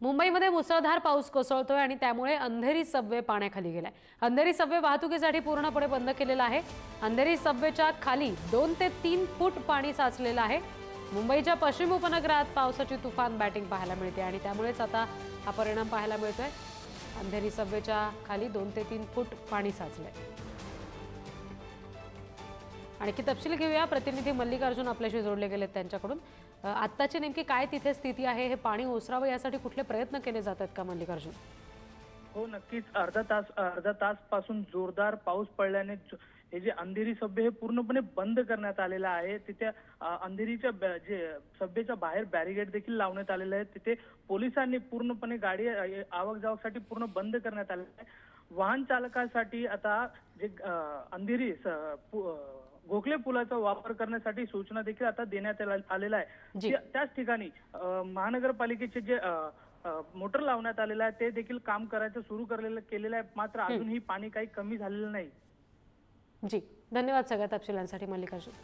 मुंबईमध्ये मुसळधार पाऊस कोसळतोय आणि त्यामुळे अंधेरी सबवे पाण्याखाली गेलाय. अंधेरी सबवे वाहतुकीसाठी पूर्णपणे बंद केलेला आहे. अंधेरी सबवेच्या खाली दोन ते तीन फूट पाणी साचलेलं आहे. मुंबईच्या पश्चिम उपनगरात पावसाची तुफान बॅटिंग पाहायला मिळते आणि त्यामुळेच आता हा परिणाम पाहायला मिळतोय. अंधेरी सबवेच्या खाली दोन ते तीन फूट पाणी साचलंय. आणखी तपशील घेऊया. प्रतिनिधी मल्लिकार्जुन आपल्याशी जोडले गेलेत त्यांच्याकडून. आत्ताची नेमकी काय तिथे स्थिती आहे? हे पाणी ओसरावं यासाठी कुठले प्रयत्न केले जात आहेत का मल्लिकार्जुन? हो नक्कीच. अर्धा तास अर्धा तासपासून जोरदार पाऊस पडल्याने हे जे अंधेरी सभ्य हे पूर्णपणे बंद करण्यात आलेलं आहे. तिथे अंधेरीच्या जे सभ्येच्या बाहेर बॅरिगेड देखील लावण्यात आलेलं आहे तिथे पोलिसांनी पूर्णपणे गाडी आवक जावकसाठी पूर्ण बंद करण्यात आलेलं आहे. वाहन चालकासाठी आता जे अंधेरी स- पु- गोखले पुलाचा वापर करण्यासाठी सूचना देखील आता देण्यात आला- आलेला आहे त्याच ठिकाणी महानगरपालिकेचे जे मोटर लावण्यात आलेलं आहे ते देखील काम करायचं सुरू करलेलं केलेलं आहे. मात्र अजूनही पाणी काही कमी झालेलं नाही. जी. धन्यवाद सगळ्या तपशिलांसाठी मल्लिकार्जुन.